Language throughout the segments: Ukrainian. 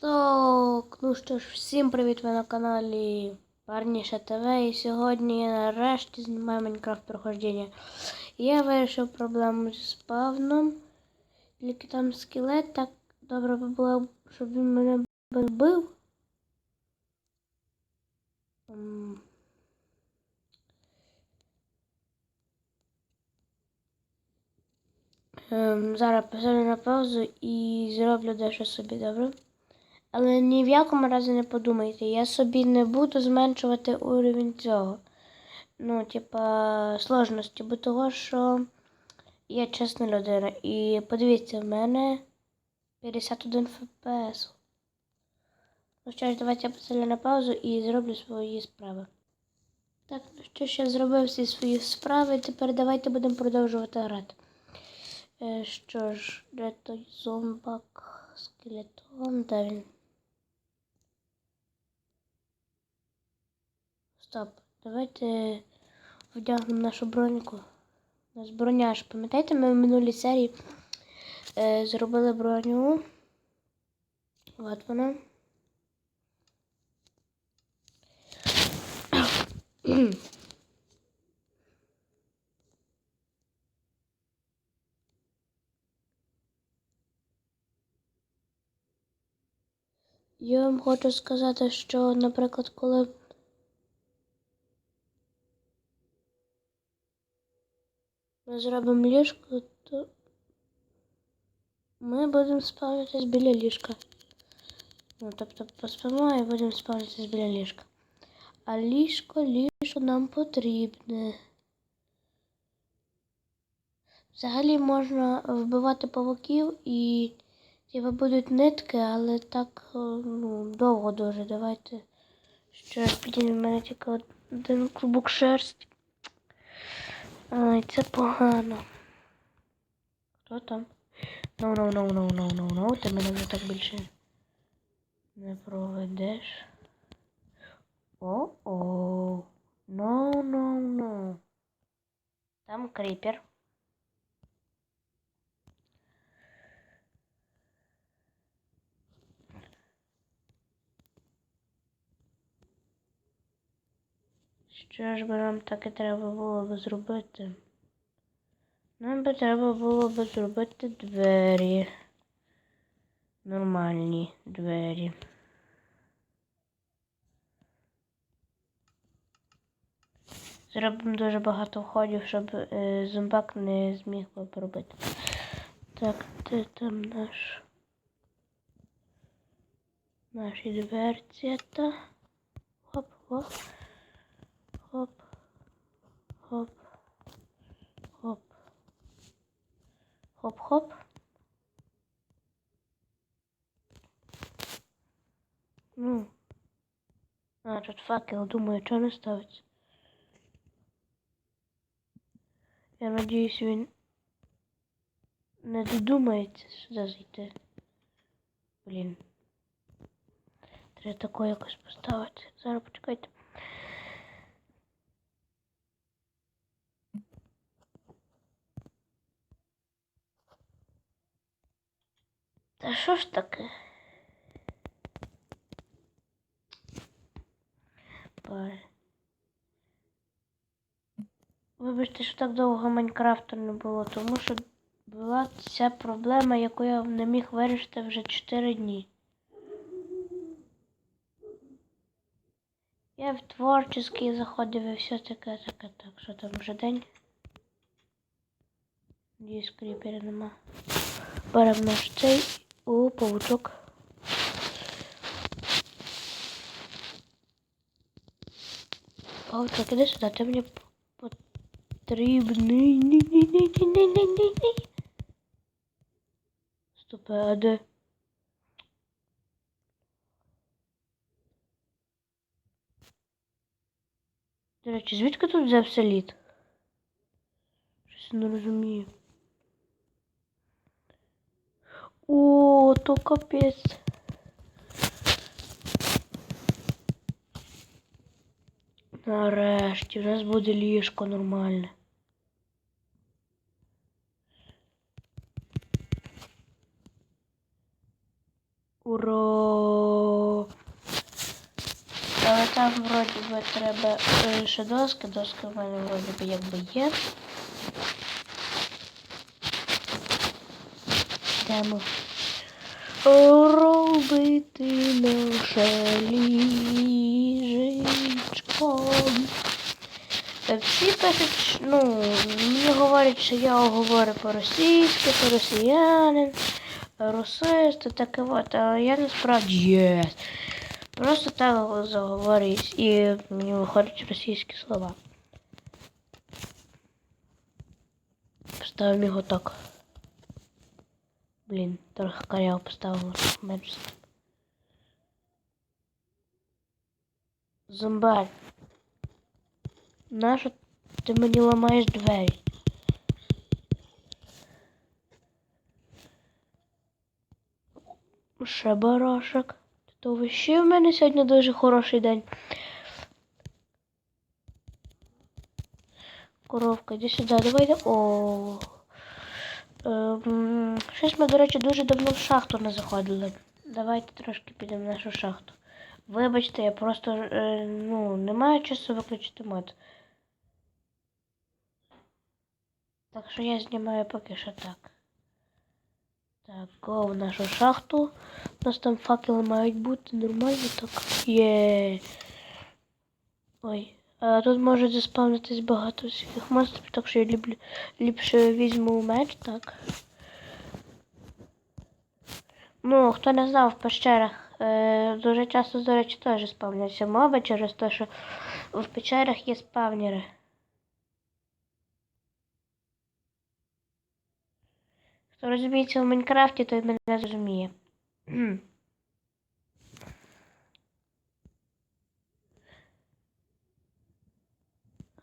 Так, ну що ж, всім привіт, ви на каналі Парніша ТВ. І сьогодні я нарешті знімаю Майнкрафт проходження. Я вирішив проблему зі спавном. Тільки там скелет, так добре би було, щоб він мене би вбив. М. Ем, зараз поставлю на паузу і зроблю дещо собі, добре? Але ні в якому разі не подумайте, я собі не буду зменшувати уровень цього. Ну, типа, сложності, бо того, що я чесна людина. І подивіться, в мене 51 FPS. Ну що ж, давайте я поставлю на паузу і зроблю свої справи. Так, ну що ж, я зробив всі свої справи, тепер давайте будемо продовжувати грати. Е, що ж, де той зомбак, скелетон, де він? Стоп, давайте вдягнемо нашу броньку. У нас пам'ятаєте, ми в минулій серії е, зробили броню. От вона. Я вам хочу сказати, що, наприклад, коли зробимо ліжко, то ми будемо спавнитись біля ліжка. Ну, тобто поспимо і будемо спавнитись біля ліжка. А ліжко, ліжко нам потрібне. Взагалі можна вбивати павуків і типа будуть нитки, але так е, ну, довго дуже. Давайте ще підіймемо мене тільки один клубок шерсті. Ай, це погано. Хто там? Ну, ну, ну, ну, ну, ну, ну, ти мене вже так більше не проведеш. О-о. Ну, ну, ну. Там кріпер. Що ж би нам таке треба було б зробити? Нам би треба було б зробити двері. Нормальні двері. Зробимо дуже багато входів, щоб е, зомбак не зміг би пробити. Так, де там наш наші дверці? Та. Хоп, хоп. Хоп. Хоп. Хоп. Хоп-хоп. Ну. А, тут факел, думаю, что не ставить. Я надіюсь, він не додумається сюди зайти. Блін. Треба таке якось поставити. Зараз почекайте. Та що ж таке? Боже. Вибачте, що так довго Майнкрафту не було, тому що була ця проблема, яку я не міг вирішити вже 4 дні. Я в творческий заходив і все таке, таке, так, що там вже день. Надіюсь, кріпера нема. Беремо наш цей. О, паучок. Паучок, іди сюди, ти мені потрібний. Ні, ні, ні, ні, ні, ні, ні, ні. Стопе, а де? До речі, звідки тут взявся лід? Щось не розумію. О, то капець. Нарешті, у нас буде ліжко нормальне. Ура! Але там вроді би треба е, ще доски, доски в мене вроді би якби є. Йдемо робити наше ліжечко. Е, Всі пишуть, ну, мені говорять, що я говорю по-російськи, по-росіянин, русист, і таке от, але я насправді є. Просто так заговорююсь і мені виходять російські слова. Поставимо його так. Блін, трохи коряво поставила менше. Зомбар. Нащо ти мені ламаєш двері? Ще барашок. То вообще в мене сьогодні дуже хороший день. Коровка, іди сюди, давай. О. Ем, щось ми, до речі, дуже давно в шахту не заходили. Давайте трошки підемо в нашу шахту. Вибачте, я просто е, ну, не маю часу виключити мод. Так що я знімаю поки що так. Так, го в нашу шахту. У нас там факели мають бути нормально так. Є. Ой. А тут можуть заспавнитись багато всяких монстрів, так що я люблю ліпше візьму меч, так. Ну, хто не знав, в пещерах е, дуже часто, до речі, теж спавняться моби через те, що в печерах є спавнери. Хто розуміється в Майнкрафті, той мене зрозуміє.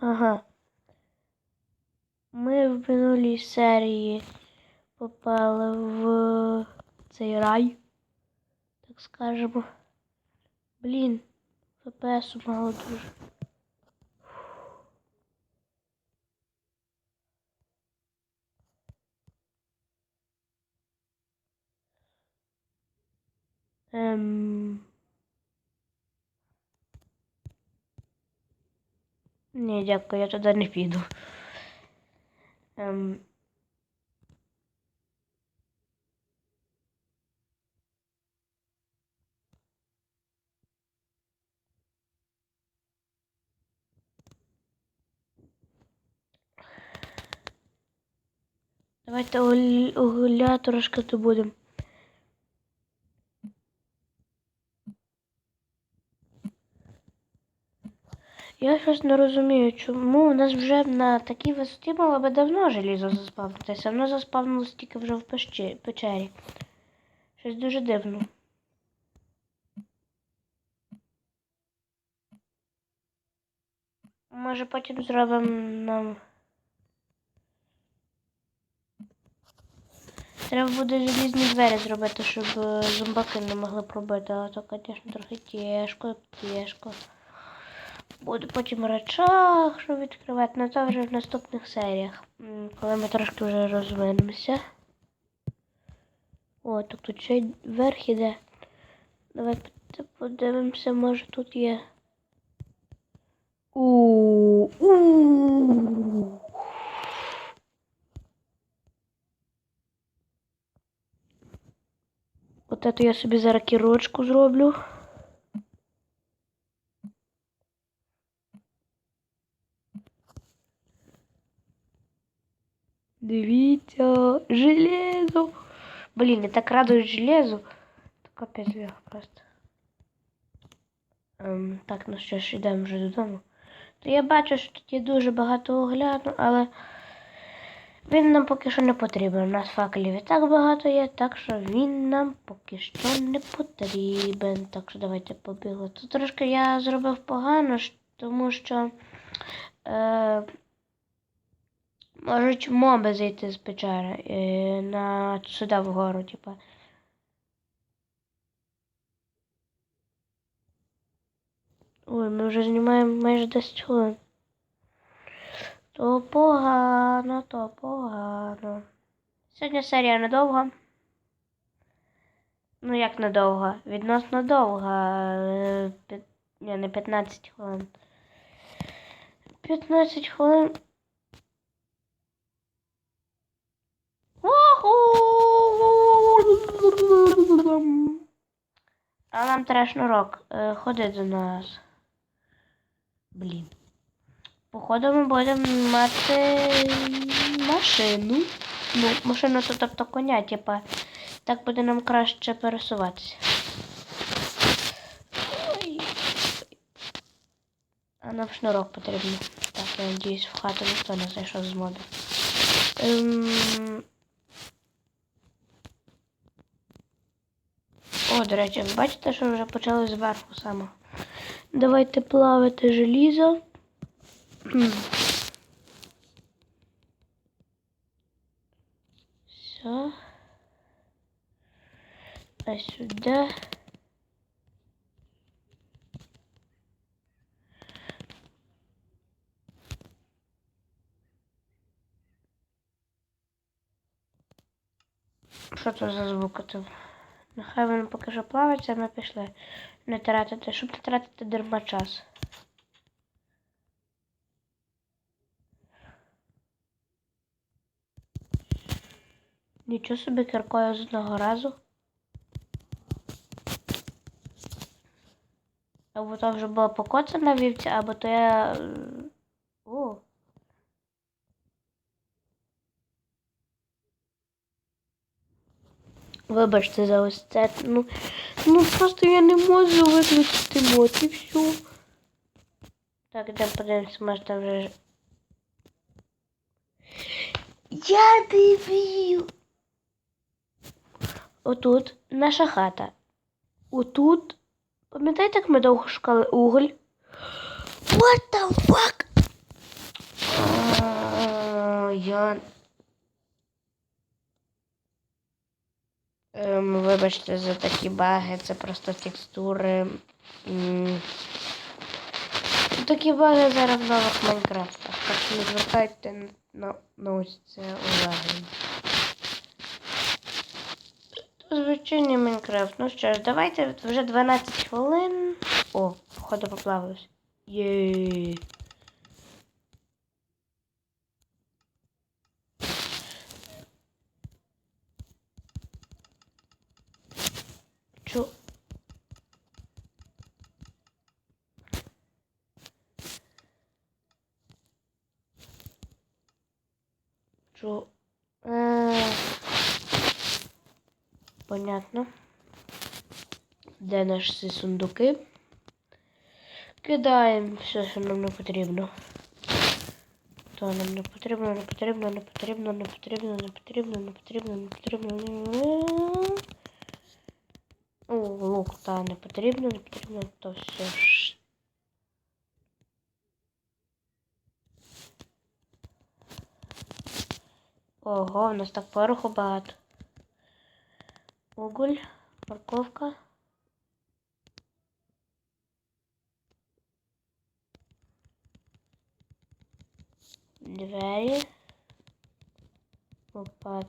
Ага. Ми в минулій серії попали в цей рай, так скажемо. Блін, ФПС мало дуже. Ем... Ні, дякую, я туди не піду. Ем... Давайте гуляти трошки то Я щось не розумію, чому у нас вже на такій висоті мало би давно желізо заспавнитися. Воно заспавнилось тільки вже в печері. Щось дуже дивно. Може потім зробимо нам. Треба буде желізні двері зробити, щоб е, зомбаки не могли пробити, а то, звісно, трохи тяжко, тяжко. Буде потім речах, щоб відкривати, але це вже в наступних серіях, коли ми трошки вже розвинемося. О, так тут ще й верх іде. Давайте подивимося, може тут є. У. От это я собі зараз кірочку зроблю. Дивіться, железо. Блін, я так радуюсь железу. То капець вверх просто. Ем, так, ну що ж, йдемо вже додому. То я бачу, що тут є дуже багато огляду, але він нам поки що не потрібен. У нас факелів і так багато є, так що він нам поки що не потрібен. Так що давайте побігли. Тут трошки я зробив погано, тому що е, можуть моби зайти з печери е, на сюди вгору, типа. Ой, ми вже знімаємо майже 10 хвилин. То погано, то погано. Сьогодні серія недовга. Ну, як недовго? Відносно довго. е, Ні, не 15 хвилин. 15 хвилин. Уху! А нам треба шнурок. Е, Ходи до нас. Блін. Походу ми будемо мати машину. Ну, машину, то тобто коня, типа. Так буде нам краще пересуватися. Ой. А нам шнурок потрібно. Так, я надіюсь, в хату ніхто не зайшов з мобів. Ем... О, до речі, бачите, що вже почали зверху саме. Давайте плавити желізо. Все. А сюда. Що це за звук? Нехай воно поки що плавиться, ми пішли. Не тратити, щоб не тратити дарма час. Нічого собі кіркою з одного разу. Або то вже була покоцана вівця, або то я. е, О. Вибачте за ось це. Ну, ну просто я не можу виключити мод і все. Так, йдемо подивимося, може там вже. Я дебіл! Отут наша хата. Отут. Пам'ятаєте, як ми довго шукали уголь? What the fuck? А, Я. Ем, вибачте за такі баги, це просто текстури. М. Такі баги зараз в нових Майнкрафтах. Так що не звертайте на, на ось це уваги. Звичайний Майнкрафт. Ну що ж, давайте вже 12 хвилин. О, походу поплавилось. Є. Чо? Е, Понятно. Де наші сундуки? Кидаємо все, що нам не потрібно. То нам не потрібно, не потрібно, не потрібно, не потрібно, не потрібно, не потрібно, не потрібно. О, лук, та не потрібно, не потрібно, то все ж. Ого, у нас так пороху багато. Уголь, морковка. Двері. Лопата.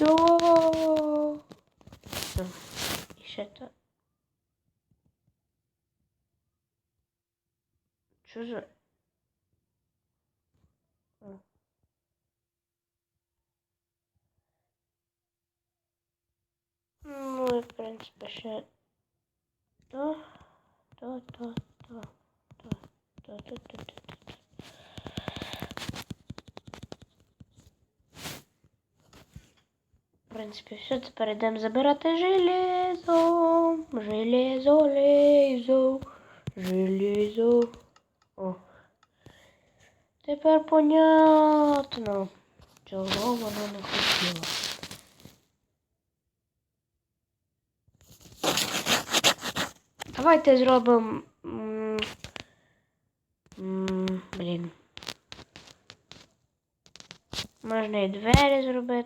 Йо! Все. І ще то. Що за? Ну, і, в принципі, ще то, то, то, то, то, то, то, то, то, то. В принципі, все, тепер йдемо забирати железо. Железо, лезо, железо. О. Тепер понятно, чого воно не хотіло. Давайте зробимо. Блін. Можна і двері зробити.